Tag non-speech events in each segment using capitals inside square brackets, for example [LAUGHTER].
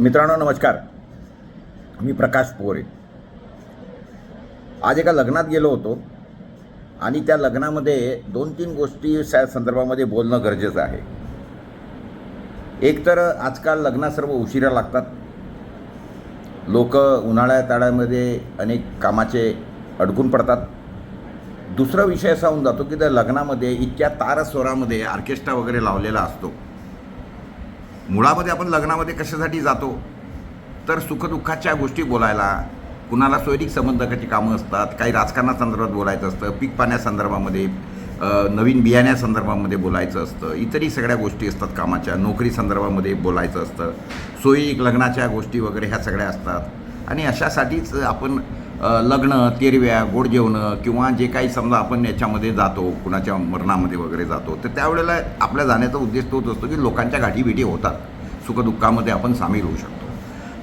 मित्रांनो नमस्कार. मी प्रकाश पोरे आज एका लग्नात गेलो होतो आणि त्या लग्नामध्ये दोन तीन गोष्टी संदर्भामध्ये बोलणं गरजेचं आहे. एक तर आजकाल लग्न सर्व उशिरा लागतात. लोक उन्हाळ्या ताळ्यामध्ये अनेक कामाचे अडकून पडतात. दुसरा विषय असा होऊन जातो की त्या लग्नामध्ये इतक्या तारस्वरामध्ये ऑर्केस्ट्रा वगैरे लावलेला असतो. मुळामध्ये आपण लग्नामध्ये कशासाठी जातो? तर सुखदुःखाच्या गोष्टी बोलायला. कुणाला सोयरीक संबंधकाची कामं असतात काही राजकारणासंदर्भात बोलायचं असतं पीक पाण्यासंदर्भामध्ये नवीन बियाण्यासंदर्भामध्ये बोलायचं असतं इतरही सगळ्या गोष्टी असतात कामाच्या नोकरी संदर्भामध्ये बोलायचं असतं. सोयीक लग्नाच्या गोष्टी वगैरे ह्या सगळ्या असतात. आणि अशासाठीच आपण लग्न तेरव्या गोड जेवणं किंवा जे काही समजा आपण याच्यामध्ये जातो कुणाच्या मरणामध्ये वगैरे जातो तर त्यावेळेला आपल्या जाण्याचा उद्देश तोच असतो की लोकांच्या गाठीभेटी होतात. सुखदुःखामध्ये आपण सामील होऊ शकतो.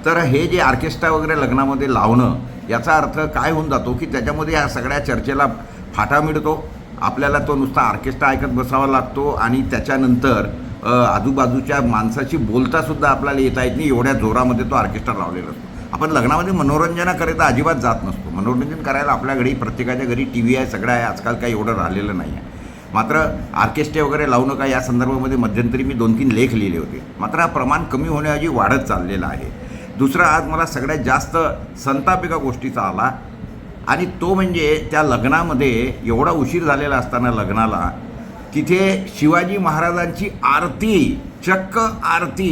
तर हे जे ऑर्केस्ट्रा वगैरे लग्नामध्ये लावणं याचा अर्थ काय होऊन जातो की त्याच्यामध्ये या सगळ्या चर्चेला फाटा मिळतो. आपल्याला तो नुसता ऑर्केस्ट्रा ऐकत बसावा लागतो आणि त्याच्यानंतर आजूबाजूच्या माणसाशी बोलतासुद्धा आपल्याला येता येत नाही. एवढ्या जोरामध्ये तो ऑर्केस्ट्रा लावलेला असतो. आपण लग्नामध्ये मनोरंजनाकरिता अजिबात जात नसतो. मनोरंजन करायला आपल्या घरी प्रत्येकाच्या घरी टी व्ही आहे सगळं आहे. आजकाल काही एवढं राहिलेलं नाही आहे. मात्र ऑर्केस्ट्रे वगैरे लावू नका. या संदर्भामध्ये मध्यंतरी मी दोन तीन लेख लिहिले होते. मात्र हा प्रमाण कमी होण्याऐवजी वाढत चाललेलं आहे. दुसरा आज मला सगळ्यात जास्त संताप एका गोष्टीचा आला आणि तो म्हणजे त्या लग्नामध्ये एवढा उशीर झालेला असताना लग्नाला तिथे शिवाजी महाराजांची आरती चक्क आरती.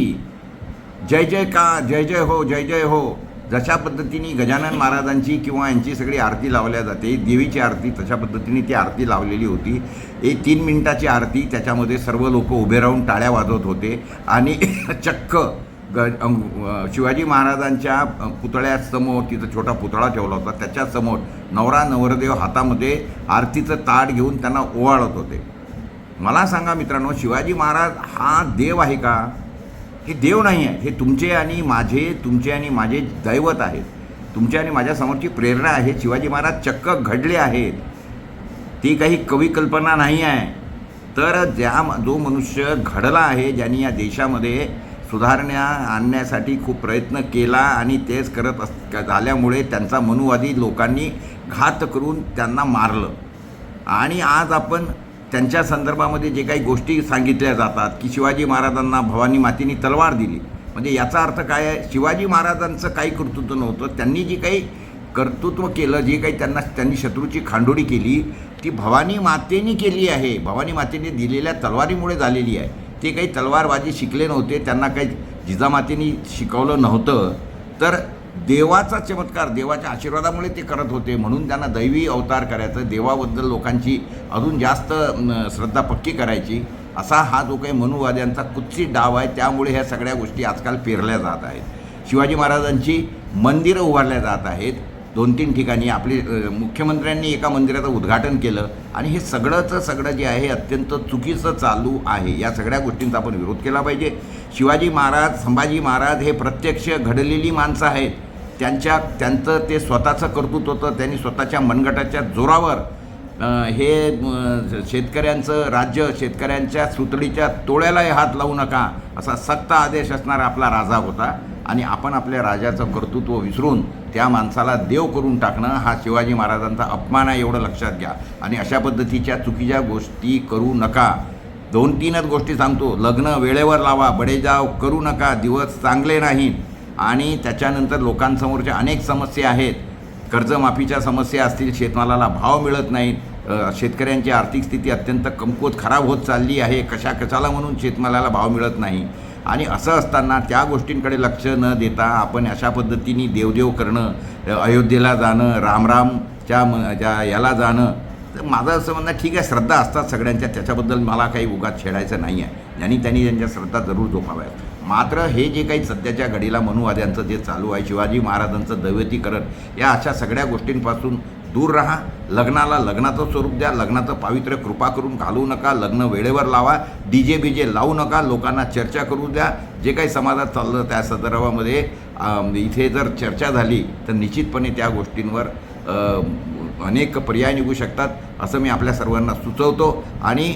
जय जय का जय जय हो जय जय हो. जशा पद्धतीने गजानन महाराजांची किंवा यांची सगळी आरती लावल्या जाते देवीची आरती तशा पद्धतीने ती आरती लावलेली होती. एक तीन मिनिटाची आरती त्याच्यामध्ये सर्व लोक उभे राहून टाळ्या वाजवत होते आणि [LAUGHS] चक्क ग शिवाजी महाराजांच्या पुतळ्यासमोर तिथं छोटा पुतळा ठेवला होता त्याच्यासमोर नवरा नवरदेव हातामध्ये आरतीचं ताट घेऊन त्यांना ओवाळत होते. मला सांगा मित्रांनो शिवाजी महाराज हा देव आहे का? हे देव नाही आहे हे तुमचे आणि माझे तुमचे आणि माझे दैवत आहेत. तुमच्या आणि माझ्या समोरची प्रेरणा आहे. शिवाजी महाराज चक्क घडले आहेत. ती काही कवी कल्पना नाही आहे. तर ज्या जो मनुष्य घडला आहे ज्यांनी या देशामध्ये सुधारण्या आणण्यासाठी खूप प्रयत्न केला आणि तेच करत अस झाल्यामुळे त्यांचा मनुवादी लोकांनी घात करून त्यांना मारलं. आणि आज आपण त्यांच्या संदर्भामध्ये जे काही गोष्टी सांगितल्या जातात की शिवाजी महाराजांना भवानी मातेने तलवार दिली. म्हणजे याचा अर्थ काय आहे? शिवाजी महाराजांचं काही कर्तृत्व नव्हतं. त्यांनी जी काही कर्तृत्व केलं जे काही त्यांना त्यांनी शत्रूची खांडोळी केली ती भवानी मातेने केली आहे. भवानी मातेने दिलेल्या तलवारीमुळे झालेली आहे. ते काही तलवारबाजी शिकले नव्हते. त्यांना काही जिजामातेने शिकवलं नव्हतं. तर देवाचा चमत्कार देवाच्या आशीर्वादामुळे ते करत होते म्हणून त्यांना दैवी अवतार करायचं. देवाबद्दल लोकांची अजून जास्त श्रद्धा पक्की करायची. असा हा जो काही मनुवाद्यांचा कुत्सित डाव आहे त्यामुळे ह्या सगळ्या गोष्टी आजकाल पेरल्या जात आहेत. शिवाजी महाराजांची मंदिरं उभारल्या जात आहेत. दोन तीन ठिकाणी आपले मुख्यमंत्र्यांनी एका मंदिराचं उद्घाटन केलं. आणि हे सगळंचं सगळं जे आहे अत्यंत चुकीचं चालू आहे. या सगळ्या गोष्टींचा आपण विरोध केला पाहिजे. शिवाजी महाराज संभाजी महाराज हे प्रत्यक्ष घडलेली माणसं आहेत. त्यांच्या त्यांचं ते स्वतःचं कर्तृत्व होतं. त्यांनी स्वतःच्या मनगटाच्या जोरावर हे शेतकऱ्यांचं राज्य शेतकऱ्यांच्या सुतळीच्या तोळ्यालाही हात लावू नका असा सक्त आदेश असणारा आपला राजा होता. आणि आपण आपल्या राजाचं कर्तृत्व विसरून त्या माणसाला देव करून टाकणं हा शिवाजी महाराजांचा अपमान आहे एवढं लक्षात घ्या. आणि अशा पद्धतीच्या चुकीच्या गोष्टी करू नका. दोन तीनच गोष्टी सांगतो. लग्न वेळेवर लावा बडेजाव करू नका दिवस चांगले नाहीत. आणि त्याच्यानंतर लोकांसमोरच्या अनेक समस्या आहेत. कर्जमाफीच्या समस्या असतील शेतमालाला भाव मिळत नाहीत शेतकऱ्यांची आर्थिक स्थिती अत्यंत कमकुवत खराब होत चालली आहे कशा कशाला म्हणून शेतमालाला भाव मिळत नाही? आणि असं असताना त्या गोष्टींकडे लक्ष न देता आपण अशा पद्धतीने देवदेव करणं अयोध्येला जाणं रामरामच्या म ज्या याला जाणं तर माझं असं म्हणणं ठीक आहे श्रद्धा असतात सगळ्यांच्या त्याच्याबद्दल मला काही उगाच छेडायचं नाही आहे. ज्यांनी त्यांनी त्यांच्या श्रद्धा जरूर जोपाव्यात. मात्र हे जे काही सध्याच्या घडीला मनुवाद्यांचं जे चालू आहे शिवाजी महाराजांचं दैवतीकरण या अशा सगळ्या गोष्टींपासून दूर राहा. लग्नाला लग्नाचं स्वरूप द्या. लग्नाचं पावित्र्य कृपा करून घालू नका. लग्न वेळेवर लावा. डी जे बी जे लावू नका. लोकांना चर्चा करू द्या. जे काही समाजात चाललं त्या संदर्भामध्ये इथे जर चर्चा झाली तर निश्चितपणे त्या गोष्टींवर अनेक पर्याय निघू शकतात असं मी आपल्या सर्वांना सुचवतो. आणि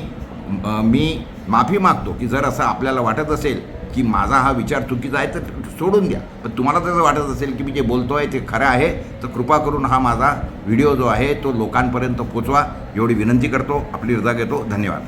मी माफी मागतो की जर असं आपल्याला वाटत असेल की माझा हा विचार चुकीचा आहे तर सोडून द्या. पण तुम्हाला जर वाटत असेल की मी जे बोलतो आहे ते खरं आहे तर कृपा करून हा माझा व्हिडिओ जो आहे तो लोकांपर्यंत पोचवा. एवढी विनंती करतो आपली रजा घेतो. धन्यवाद.